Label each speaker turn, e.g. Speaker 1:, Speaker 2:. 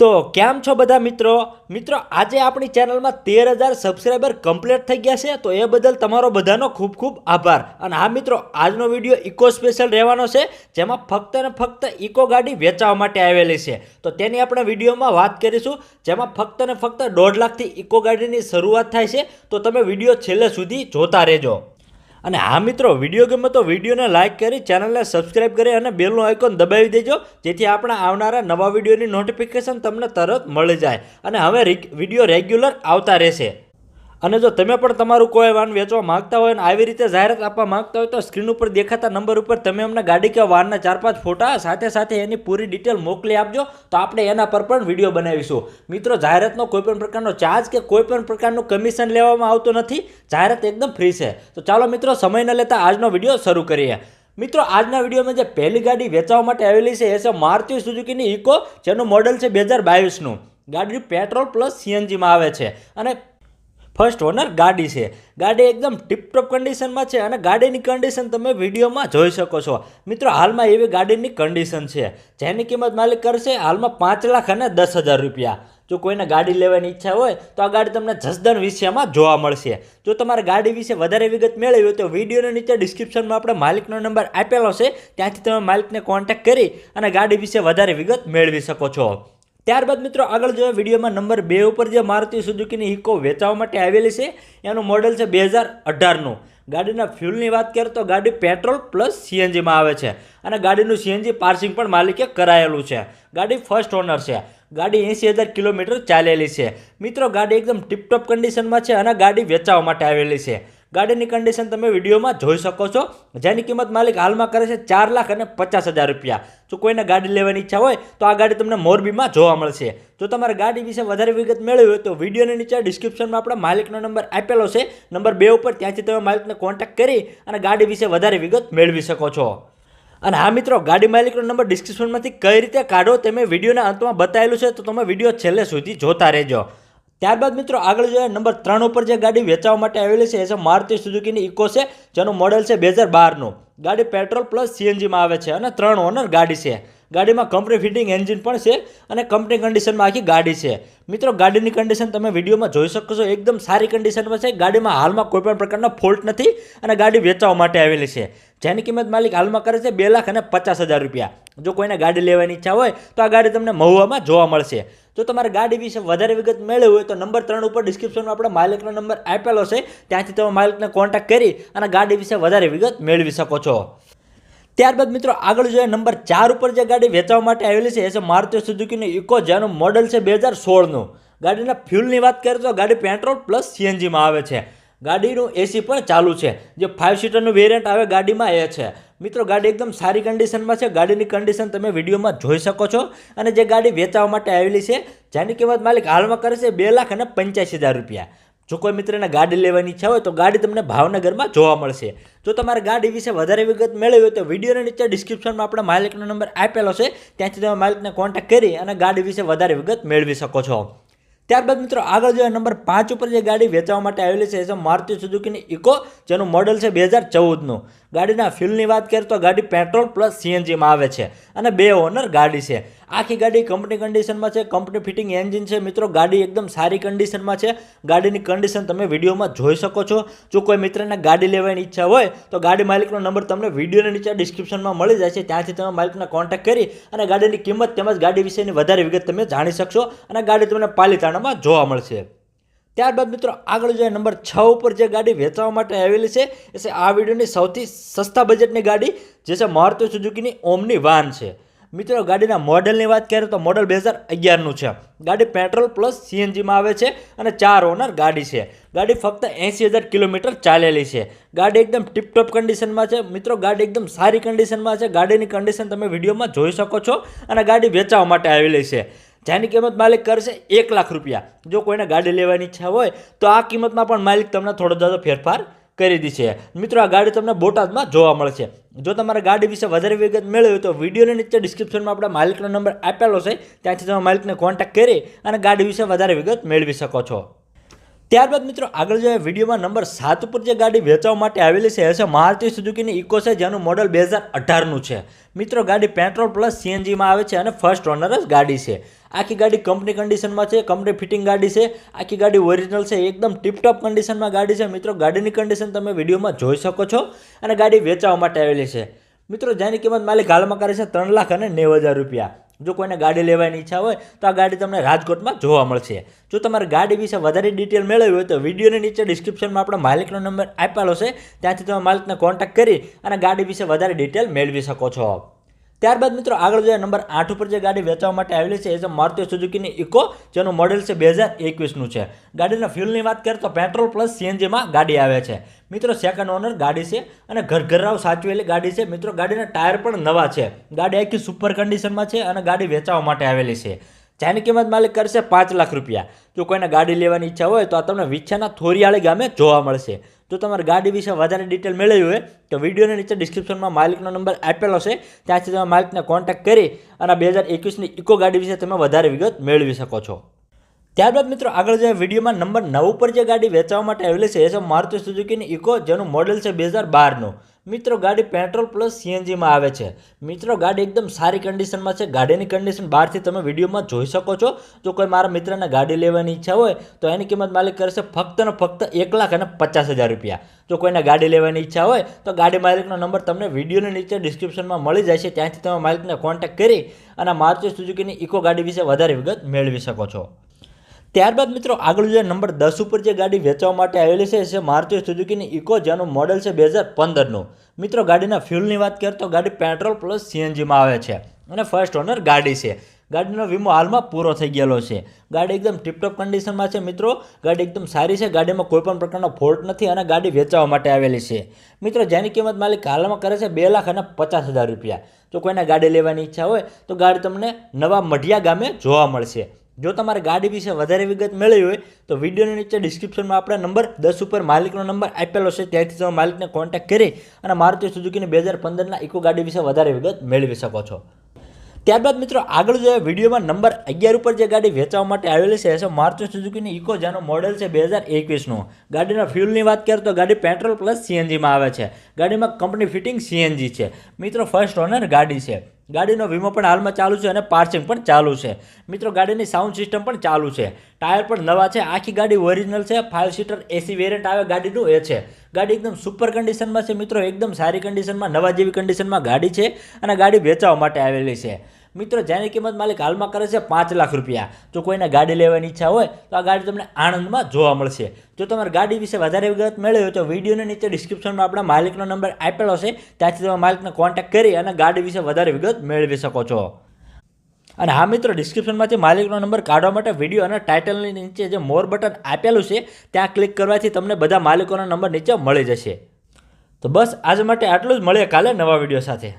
Speaker 1: તો કેમ છો બધા મિત્રો? મિત્રો, આજે આપણી ચેનલમાં તેર હજાર સબસ્ક્રાઈબર કમ્પ્લીટ થઈ ગયા છે, તો એ બદલ તમારો બધાનો ખૂબ ખૂબ આભાર. અને હા મિત્રો, આજનો વીડિયો ઇકો સ્પેશિયલ રહેવાનો છે, જેમાં ફક્ત ને ફક્ત ઇકો ગાડી વેચાવા માટે આવેલી છે. તો તેની આપણે વિડીયોમાં વાત કરીશું, જેમાં ફક્ત ને ફક્ત દોઢ લાખથી ઇકો ગાડીની શરૂઆત થાય છે, તો તમે વીડિયો છેલ્લે સુધી જોતા રહેજો. અને હા મિત્રો વીડિયો ગમે તો વિડીયોને લાઇક કરી ચેનલને સબસ્ક્રાઇબ કરી અને બેલનું આઇકોન દબાવી દેજો, જેથી આપણા આવનારા નવા વિડીયોની નોટિફિકેશન તમને તરત મળી જાય. અને હવે વીડિયો રેગ્યુલર આવતા રહેશે. અને જો તમે પણ તમારું કોઈ વાહન વેચવા માગતા હોય અને આવી રીતે જાહેરાત આપવા માંગતા હોય તો સ્ક્રીન ઉપર દેખાતા નંબર ઉપર તમે અમને ગાડી કે વાહનના ચાર પાંચ ફોટા સાથે સાથે એની પૂરી ડિટેલ મોકલી આપજો તો આપણે એના પર પણ વીડિયો બનાવીશું. મિત્રો, જાહેરાતનો કોઈ પણ પ્રકારનો ચાર્જ કે કોઈ પણ પ્રકારનું કમિશન લેવામાં આવતું નથી. જાહેરાત એકદમ ફ્રી છે. તો ચાલો મિત્રો, સમય ન લેતા આજનો વીડિયો શરૂ કરીએ. મિત્રો, આજના વિડીયોમાં જે પહેલી ગાડી વેચવા માટે આવેલી છે એ છે મારુતિ સુઝુકીની ઇકો, જેનું મોડલ છે બે હજાર બાવીસનું. ગાડી પેટ્રોલ પ્લસ સીએનજીમાં આવે છે અને ફર્સ્ટ ઓનર ગાડી છે. ગાડી એકદમ ટિપટોપ કન્ડિશનમાં છે અને ગાડીની કન્ડિશન તમે વિડીયોમાં જોઈ શકો છો. મિત્રો, હાલમાં એવી ગાડીની કન્ડિશન છે. જેની કિંમત માલિક કરશે હાલમાં પાંચ લાખ અને દસ હજાર રૂપિયા. જો કોઈને ગાડી લેવાની ઈચ્છા હોય, તો આ ગાડી તમને જસદન વિષયમાં જોવા મળશે. જો તમારે ગાડી વિશે વધારે વિગત મેળવી હોય, તો વિડીયોની નીચે ડિસ્ક્રિપ્શનમાં આપણે માલિકનો નંબર આપેલો છે. ત્યાંથી તમે માલિકને કોન્ટેક્ટ કરી અને ગાડી વિશે વધારે વિગત મેળવી શકો છો. ત્યારબાદ મિત્રો આગળ જોઈએ વિડીયોમાં નંબર બે ઉપર જે મારુતિ સુઝુકીની ઇકો વેચાવા માટે આવેલી છે, એનું મોડલ છે બે હજાર અઢારનું. ગાડીના ફ્યુલની વાત કરીએ તો ગાડી પેટ્રોલ પ્લસ સીએનજીમાં આવે છે અને ગાડીનું સીએનજી પાર્સિંગ પણ માલિકે કરાયેલું છે. ગાડી ફર્સ્ટ ઓનર છે. ગાડી એંસી હજાર કિલોમીટર ચાલેલી છે. મિત્રો, ગાડી એકદમ ટીપટોપ કન્ડિશનમાં છે અને ગાડી વેચાવા માટે આવેલી છે. ગાડીની કન્ડિશન તમે વિડીયોમાં જોઈ શકો છો. જેની કિંમત માલિક હાલમાં કરે છે ચાર લાખ અને પચાસ હજાર રૂપિયા. જો કોઈને ગાડી લેવાની ઈચ્છા હોય, તો આ ગાડી તમને મોરબીમાં જોવા મળશે. જો તમારે ગાડી વિશે વધારે વિગત મેળવી હોય, તો વિડીયોની નીચે ડિસ્ક્રિપ્શનમાં આપણે માલિકનો નંબર આપેલો છે. નંબર બે ઉપર ત્યાંથી તમે માલિકને કોન્ટેક્ટ કરી અને ગાડી વિશે વધારે વિગત મેળવી શકો છો. અને હા મિત્રો, ગાડી માલિકનો નંબર ડિસ્ક્રિપ્શનમાંથી કઈ રીતે કાઢો તમે વિડીયોના અંતમાં બતાવેલું છે. તો તમે વીડિયો છેલ્લે સુધી જોતા રહેજો. ત્યારબાદ મિત્રો આગળ જોઈએ, નંબર ત્રણ ઉપર જે ગાડી વેચવા માટે આવેલી છે, એ છે મારુતિ સુઝુકીની ઇકો છે, જેનું મોડેલ છે બે હજાર બારનું. ગાડી પેટ્રોલ પ્લસ સીએનજીમાં આવે છે અને ત્રણ ઓનર ગાડી છે. ગાડીમાં કંપની ફિટિંગ એન્જિન પણ છે અને કંપની કન્ડિશનમાં આખી ગાડી છે. મિત્રો, ગાડીની કન્ડિશન તમે વિડીયોમાં જોઈ શકો છો, એકદમ સારી કન્ડિશનમાં છે. ગાડીમાં હાલમાં કોઈપણ પ્રકારના ફોલ્ટ નથી અને ગાડી વેચવા માટે આવેલી છે. જેની કિંમત માલિક હાલમાં કરે છે બે લાખ અને પચાસ હજાર રૂપિયા. જો કોઈને ગાડી લેવાની ઈચ્છા હોય, તો આ ગાડી તમને મહુવામાં જોવા મળશે. જો તમારે ગાડી વિશે વધારે વિગત મેળવી હોય, તો નંબર ત્રણ ઉપર ડિસ્ક્રિપ્શનમાં આપણે માલિકનો નંબર આપેલો છે. ત્યાંથી તમે માલિકને કોન્ટેક્ટ કરી અને ગાડી વિશે વધારે વિગત મેળવી શકો છો. ત્યારબાદ મિત્રો, આગળ જોઈએ નંબર ચાર ઉપર જે ગાડી વેચવા માટે આવેલી છે, એ છે મારુતિ સુઝુકીની ઇકો જેનું મોડલ છે બે હજાર સોળનું. ગાડીના ફ્યુલની વાત કરીએ તો ગાડી પેટ્રોલ પ્લસ સીએનજીમાં આવે છે. ગાડીનું એસી પણ ચાલુ છે. જે ફાઇવ સીટરનું વેરિયન્ટ આવે ગાડીમાં એ છે. મિત્રો, ગાડી એકદમ સારી કન્ડિશનમાં છે. ગાડીની કન્ડિશન તમે વિડીયોમાં જોઈ શકો છો. અને જે ગાડી વેચવા માટે આવેલી છે, જેની કિંમત માલિક હાલમાં કરે છે બે લાખ અને પંચ્યાસી હજાર રૂપિયા. જો કોઈ મિત્રને ગાડી લેવાની ઈચ્છા હોય તો ગાડી તમને ભાવનગરમાં જોવા મળશે. જો તમારે ગાડી વિશે વધારે વિગત મેળવી હોય તો વિડીયોની નીચે ડિસ્ક્રિપ્શનમાં આપણે માલિકનો નંબર આપેલો છે. ત્યાંથી તમે માલિકને કોન્ટેક્ટ કરી અને ગાડી વિશે વધારે વિગત મેળવી શકો છો. ત્યારબાદ મિત્રો આગળ જોઈએ નંબર પાંચ ઉપર જે ગાડી વેચવા માટે આવેલી છે એ છે મારુતિ સુઝુકીની ઇકો, જેનું મોડલ છે બે હજાર ચૌદનું. ગાડીના ફ્યુલની વાત કરીએ તો ગાડી પેટ્રોલ પ્લસ સીએનજીમાં આવે છે અને બે ઓનર ગાડી છે. આખી ગાડી કંપની કન્ડિશનમાં છે કંપની ફિટિંગ એન્જિન છે. મિત્રો, ગાડી એકદમ સારી કન્ડિશનમાં છે. ગાડીની કન્ડિશન તમે વિડીયોમાં જોઈ શકો છો. જો કોઈ મિત્રને ગાડી લેવાની ઈચ્છા હોય, તો ગાડી માલિકનો નંબર તમને વિડીયોની નીચે ડિસ્ક્રિપ્શનમાં મળી જાય છે ત્યાંથી તમે માલિકને કોન્ટેક્ટ કરી અને ગાડીની કિંમત તેમજ ગાડી વિશેની વધારે વિગત તમે જાણી શકશો અને ગાડી તમને પાલીતાણામાં જોવા મળશે. ત્યારબાદ મિત્રો, આગળ જોઈએ નંબર છ ઉપર જે ગાડી વેચવા માટે આવેલી છે, એ છે આ વિડીયોની સૌથી સસ્તા બજેટની ગાડી, જે છે મારુતિ સુઝુકીની ઓમની વાન છે. મિત્રો, ગાડીના મોડલની વાત કરીએ તો મોડલ બે હજાર અગિયારનું છે ગાડી પેટ્રોલ પ્લસ સીએનજીમાં આવે છે અને ચાર ઓનર ગાડી છે. ગાડી ફક્ત એંસી હજાર કિલોમીટર ચાલેલી છે. ગાડી એકદમ ટીપટોપ કન્ડિશનમાં છે. મિત્રો, ગાડી એકદમ સારી કન્ડિશનમાં છે. ગાડીની કન્ડિશન તમે વિડીયોમાં જોઈ શકો છો અને ગાડી વેચાવા માટે આવેલી છે. જેની કિંમત માલિક કરશે એક લાખ રૂપિયા. જો કોઈને ગાડી લેવાની ઈચ્છા હોય તો આ કિંમતમાં પણ માલિક તમને થોડો જાદો ફેરફાર કરી દીધી છે. મિત્રો, આ ગાડી તમને બોટાદમાં જોવા મળશે. જો તમારે ગાડી વિશે વધારે વિગત મેળવી હોય તો વિડીયોની નીચે ડિસ્ક્રિપ્શનમાં આપણે માલિકનો નંબર આપેલો છે. ત્યાંથી તમે માલિકને કોન્ટેક્ટ કરી અને ગાડી વિશે વધારે વિગત મેળવી શકો છો. ત્યારબાદ મિત્રો, આગળ જોઈએ વિડીયોમાં નંબર સાત ઉપર જે ગાડી વેચવા માટે આવેલી છે, એ છે મારુતિ સુઝુકીની ઇકો છે, જેનું મોડલ બે હજાર અઢારનું છે. મિત્રો, ગાડી પેટ્રોલ પ્લસ સીએનજીમાં આવે છે અને ફર્સ્ટ ઓનર જ ગાડી છે. આખી ગાડી કંપની કન્ડિશનમાં છે કંપની ફિટિંગ ગાડી છે, આખી ગાડી ઓરિજિનલ છે, એકદમ ટીપટોપ કન્ડિશનમાં ગાડી છે. મિત્રો, ગાડીની કન્ડિશન તમે વિડીયોમાં જોઈ શકો છો અને ગાડી વેચાવા માટે આવેલી છે. મિત્રો, જેની કિંમત માલિક હાલમાં કરે છે ત્રણ લાખ અને નેવું હજાર રૂપિયા. જો કોઈને ગાડી લેવાની ઈચ્છા હોય, તો આ ગાડી તમને રાજકોટમાં જોવા મળશે. જો તમારે ગાડી વિશે વધારે ડિટેલ મેળવવી હોય, તો વિડીયોની નીચે ડિસ્ક્રિપ્શનમાં આપણો માલિકનો નંબર આપેલો છે. ત્યાંથી તમે માલિકને કોન્ટેક્ટ કરી અને ગાડી વિશે વધારે ડિટેલ મેળવી શકો છો. ત્યારબાદ મિત્રો આગળ જોઈએ નંબર આઠ ઉપર જે ગાડી વેચવા માટે આવેલી છે એ છે મારુતિ સુઝુકીની ઇકો, જેનું મોડેલ છે બે હજાર એકવીસનું છે. ગાડીના ફ્યુલની વાત કરીએ તો પેટ્રોલ પ્લસ સીએનજીમાં ગાડી આવે છે. મિત્રો સેકન્ડ ઓનર ગાડી છે અને ઘરઘરાવ સાચવેલી ગાડી છે. મિત્રો ગાડીના ટાયર પણ નવા છે. ગાડી આખી સુપર કન્ડિશનમાં છે અને ગાડી વેચાવા માટે આવેલી છે. જેની કિંમત માલિક કરશે પાંચ લાખ રૂપિયા. જો કોઈને ગાડી લેવાની ઈચ્છા હોય તો આ તમને વિછાના થોરિયાળી ગામે જોવા મળશે. જો તમારે ગાડી વિશે વધારે ડિટેલ મેળવી હોય, તો વિડીયોની નીચે ડિસ્ક્રિપ્શનમાં માલિકનો નંબર આપેલો છે. ત્યાંથી તમે માલિકને કોન્ટેક્ટ કરી અને બે હજાર એકવીસની ઇકો ગાડી વિશે તમે વધારે વિગત મેળવી શકો છો. ત્યારબાદ મિત્રો, આગળ જે વિડીયોમાં નંબર નવ પર જે ગાડી વેચવા માટે આવેલી છે, એ છે મારુતિ સુઝુકીની ઇકો, જેનું મોડેલ છે બે હજાર બારનું. મિત્રો, ગાડી પેટ્રોલ પ્લસ સીએનજીમાં આવે છે. મિત્રો, ગાડી એકદમ સારી કન્ડિશનમાં છે. ગાડીની કન્ડિશન બહારથી તમે વિડીયોમાં જોઈ શકો છો. જો કોઈ મારા મિત્રને ગાડી લેવાની ઈચ્છા હોય, તો એની કિંમત માલિક કરશે ફક્ત ને ફક્ત એક લાખ અને પચાસ હજાર રૂપિયા. જો કોઈને ગાડી લેવાની ઈચ્છા હોય, તો ગાડી માલિકનો નંબર તમને વિડીયોની નીચે ડિસ્ક્રિપ્શનમાં મળી જાય છે ત્યાંથી તમે માલિકને કોન્ટેક્ટ કરી અને મારુતિ સુઝુકીની ઇકો ગાડી વિશે વધારે વિગત મેળવી શકો છો. ત્યારબાદ મિત્રો, આગળ જે નંબર દસ ઉપર જે ગાડી વેચવા માટે આવેલી છે, એ મારુતિ સુઝુકીની ઇકો જેનું મોડલ છે બે હજાર પંદરનું. મિત્રો, ગાડીના ફ્યુલની વાત કરીએ તો ગાડી પેટ્રોલ પ્લસ સીએનજીમાં આવે છે અને ફર્સ્ટ ઓનર ગાડી છે. ગાડીનો વીમો હાલમાં પૂરો થઈ ગયેલો છે. ગાડી એકદમ ટિપટોપ કન્ડિશનમાં છે મિત્રો. ગાડી એકદમ સારી છે. ગાડીમાં કોઈપણ પ્રકારનો ફોલ્ટ નથી અને ગાડી વેચવા માટે આવેલી છે. મિત્રો, જેની કિંમત માલિક હાલમાં કરે છે બે લાખ અને પચાસ હજાર રૂપિયા. જો કોઈને ગાડી લેવાની ઈચ્છા હોય, તો ગાડી તમને નવા મઢિયા ગામે જોવા મળશે. જો તમારે ગાડી વિશે વધારે વિગત મેળવી હોય, તો વિડીયોની નીચે ડિસ્ક્રિપ્શનમાં આપણે નંબર દસ ઉપર માલિકનો નંબર આપેલો છે, ત્યાંથી તમે માલિકને કોન્ટેક્ટ કરી અને મારુતિ સુઝુકીની બે હજાર પંદરના ઇકો ગાડી વિશે વધારે વિગત મેળવી શકો છો. ત્યારબાદ મિત્રો, આગળ જોઈએ વિડીયોમાં નંબર અગિયાર ઉપર જે ગાડી વેચવા માટે આવેલી છે, એ મારુતિ સુઝુકીની ઇકો જેનો મોડેલ છે બે હજાર એકવીસનું. ગાડીના ફ્યુલની વાત કરીએ તો ગાડી પેટ્રોલ પ્લસ સીએનજીમાં આવે છે. ગાડીમાં કંપની ફિટિંગ સીએનજી છે. મિત્રો ફર્સ્ટ ઓનર ગાડી છે. ગાડીનો વીમો પણ હાલમાં ચાલુ છે અને પાર્સિંગ પણ ચાલુ છે. મિત્રો, ગાડીની સાઉન્ડ સિસ્ટમ પણ ચાલુ છે. ટાયર પણ નવા છે. આખી ગાડી ઓરિજિનલ છે. ફાઇવ સીટર, એસી વેરિયન્ટ આવે ગાડીનું એ છે. ગાડી એકદમ સુપર કન્ડિશનમાં છે. મિત્રો, એકદમ સારી કન્ડિશનમાં, નવા જેવી કન્ડિશનમાં ગાડી છે અને ગાડી વેચવા માટે આવેલી છે. મિત્રો, જેની કિંમત માલિક હાલમાં કરે છે પાંચ લાખ રૂપિયા. જો કોઈને ગાડી લેવાની ઈચ્છા હોય, તો આ ગાડી તમને આણંદમાં જોવા મળશે. જો તમારે ગાડી વિશે વધારે વિગત મેળવી હોય, તો વિડીયોની નીચે ડિસ્ક્રિપ્શનમાં આપણા માલિકનો નંબર આપેલો છે. ત્યાંથી તમે માલિકને કોન્ટેક્ટ કરી અને ગાડી વિશે વધારે વિગત મેળવી શકો છો. અને હા મિત્રો ડિસ્ક્રિપ્શનમાંથી માલિકનો નંબર કાઢવા માટે વીડિયો અને ટાઇટલની નીચે જે મોર બટન આપેલું છે, ત્યાં ક્લિક કરવાથી તમને બધા માલિકોના નંબર નીચે મળી જશે. તો બસ, આજ માટે આટલું જ. મળીએ કાલે નવા વીડિયો સાથે.